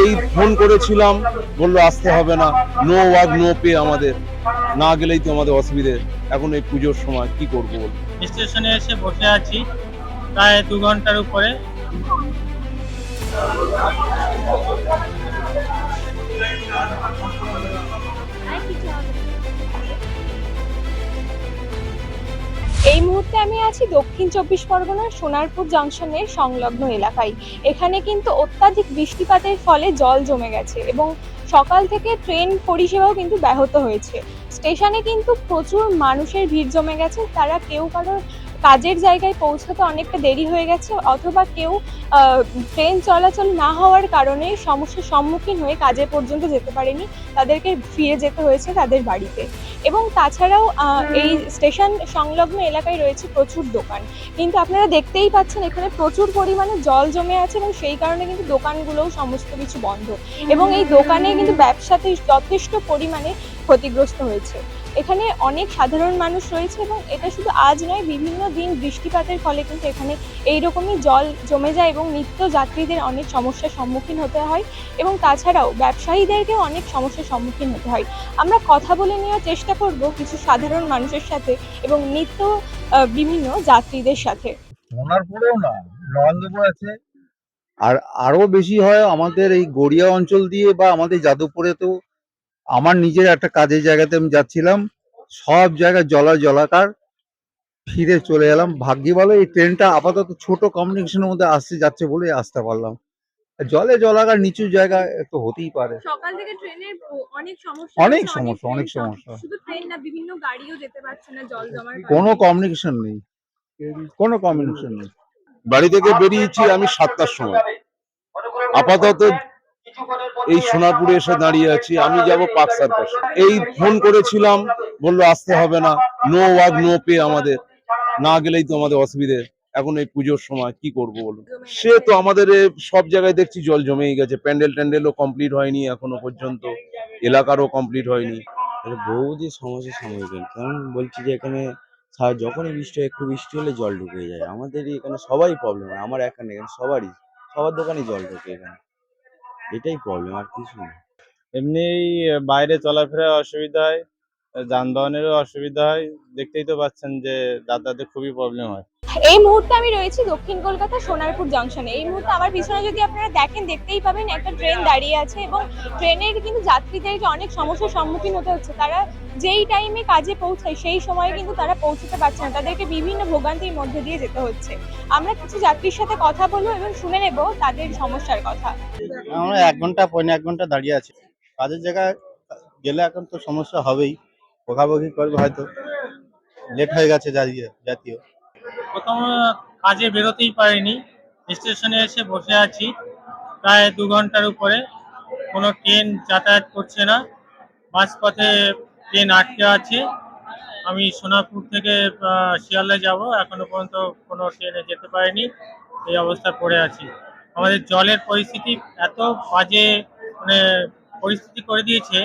এই ফোন করেছিলাম, বলল, আসতে হবে না। নো ওয়ার্ক নো পে আমাদের। না গেলেই তো আমাদের অসুবিধে। এখন এই পুজোর সময় কি করব বল স্টেশনে এসে বসে আছি, প্রায় দু ঘণ্টার উপরে। মুহূর্তে আমি আছি দক্ষিণ চব্বিশ পরগনার সোনারপুর জংশনের সংলগ্ন এলাকায়। এখানে কিন্তু অত্যাধিক বৃষ্টিপাতের ফলে জল জমে গেছে এবং সকাল থেকে ট্রেন পরিষেবাও কিন্তু ব্যাহত হয়েছে। স্টেশনে কিন্তু প্রচুর মানুষের ভিড় জমে গেছে, তারা কেউ কারোর কাজের জায়গায় পৌঁছাতে অনেকটা দেরি হয়ে গেছে অথবা কেউ ট্রেন চলাচল না হওয়ার কারণে সমস্যার সম্মুখীন হয়ে কাজে পর্যন্ত যেতে পারেনি তাদেরকে ফিরে যেতে হয়েছে তাদের বাড়িতে। এবং তাছাড়াও এই স্টেশন সংলগ্ন এলাকায় রয়েছে প্রচুর দোকান। কিন্তু আপনারা দেখতেই পাচ্ছেন এখানে প্রচুর পরিমাণে জল জমে আছে এবং সেই কারণে কিন্তু দোকানগুলোও সমস্ত কিছু বন্ধ। এবং এই দোকানে কিন্তু ব্যবসাতে যথেষ্ট পরিমাণে ক্ষতিগ্রস্ত হয়েছে। এখানে অনেক সাধারণ মানুষ রয়েছে এবং এটা শুধু আজ নয় বিভিন্ন দিন বৃষ্টিপাতের ফলে কিন্তু এখানে এইরকমই জল জমে যায় এবং নিত্য যাত্রীদের অনেক সমস্যার সম্মুখীন হতে হয় এবং তাছাড়াও ব্যবসায়ীদেরকেও অনেক সমস্যার সম্মুখীন হতে হয়। আমরা কথা বলে নেওয়ার চেষ্টা করব কিছু সাধারণ মানুষের সাথে এবং নিত্য বিভিন্ন যাত্রীদের সাথে। সোনারপুরেও না নরেন্দ্রপুর আছে। আর আরও বেশি হয় আমাদের এই গড়িয়া অঞ্চল দিয়ে বা আমাদের যাদবপুরে তো আমার নিজের একটা কাজের জায়গাতে আমি যাচ্ছিলাম সব জায়গায় জলা জলাকার ফিরে চলে এলাম। ভাগ্যি বলো এই ট্রেনটা আপাতত ছোট কমিউনিকেশনের মধ্যে আসতে যাচ্ছে বলে আসতে পারলাম। জলে জলাকার নিচু জায়গা একটু হতেই পারে। সকাল থেকে ট্রেনের অনেক সমস্যা অনেক সমস্যা, অনেক সমস্যা। শুধু ট্রেন না বিভিন্ন গাড়িও যেতে পারছে না জল জমার কোনো কমিউনিকেশন নেই। কোনো কমিউনিকেশন নেই। বাড়ি থেকে বেরিয়েছি আমি সাতটার সময়। আপাতত এই সোনারপুরে এসে দাঁড়িয়ে আছি, আমি যাব পার্ক সার্কাস। এই ফোন করেছিলাম, বলল, আসতে হবে না, নো ওয়ার্ক নো পে আমাদের। না গেলেই তো আমাদের অসুবিধে। এখন এই পুজোর সময় কি করব বলুন? সে তো আমাদের সব জায়গায় দেখছি জল জমেই গেছে। প্যান্ডেল ট্যান্ডেলও কমপ্লিট হয়নি এখনও পর্যন্ত। এলাকারও কমপ্লিট হয়নি। এটা বহুতই সমস্যার সম্মুখীন কারণ বলছি যে এখানে যখনই বৃষ্টি হয়, একটু বৃষ্টি হলে জল ঢুকে যায়। আমাদেরই এখানে সবাই প্রবলেম হয়, আমার একা নেই, এখানে সবারই, সবার দোকানে জল ঢুকে এখানে। এটাই প্রবলেম আর কিছু না। এমনি বাইরে চলাফেরা অসুবিধা হয় যানবাহনেরও অসুবিধা হয়। দেখতেই তো পাচ্ছেন যে যাতায়াতে খুবই প্রবলেম হয়। এই মুহূর্তে আমি রয়েছি দক্ষিণ কলকাতা সোনারপুর জংশনে। এই মুহূর্তে আমার পিছনে যদি আপনারা দেখেন, দেখতেই পাবেন একটা ট্রেন দাঁড়িয়ে আছে এবং ট্রেনের কিন্তু যাত্রীদেরকে অনেক সমস্যার সম্মুখীন হতে হচ্ছে, তারা যেই টাইমে কাজে পৌঁছায় সেই সময় কিন্তু তারা পৌঁছতে পারছে না। তাদেরকে বিভিন্ন ভোগান্তির মধ্যে দিয়ে যেতে হচ্ছে। আমরা কিছু যাত্রীর সাথে কথা বলব এবং শুনে নেব তাদের সমস্যার কথা। আমরা এক ঘণ্টা পৌনে এক ঘণ্টা দাঁড়িয়ে আছি। কাজের জায়গায় গেলে এখন তো সমস্যা হবেই। বকাবকি করবে হয়তো। লেট হয়ে গেছে জাতীয় জাতীয়। প্রথম কাজে বেরোতেই পারিনি। স্টেশনে এসে বসে আছি। প্রায় দু ঘণ্টার উপরে। কোনো ট্রেন যাতায়াত করছে না। মাঝপথে ট্রেন আটকে আছে। আমি সোনারপুর থেকে আহ, শিয়ালদা যাব। এখনও পর্যন্ত কোনো ট্রেনে যেতে পারিনি। এই অবস্থা পড়ে আছি। আমাদের জলের পরিস্থিতি এত বাজে মানে পরিস্থিতি করে দিয়েছে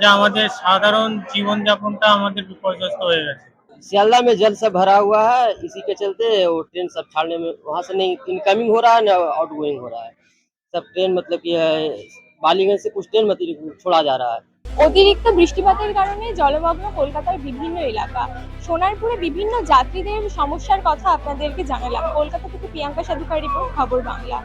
যে আমাদের সাধারণ জীবনযাপনটা আমাদের বিপর্যস্ত হয়ে গেছে। सियालदा में जल सब भरा हुआ है इसी के चलते वो ट्रेन सब छाड़ने में वहाँ से नहीं इनकमिंग हो रहा है ना आउट गोइंग हो रहा है सब ट्रेन मतलब कि है बालीगंज से कुछ ट्रेन मतलब छोड़ा जा रहा है অতিরিক্ত বৃষ্টিপাতের কারণে জলমগ্ন কলকাতার বিভিন্ন এলাকা সোনারপুরে বিভিন্ন যাত্রীদের সমস্যার কথা আপনাদেরকে জানালাম কলকাতা থেকে প্রিয়াঙ্কা সাধুকার রিপোর্ট খবর বাংলা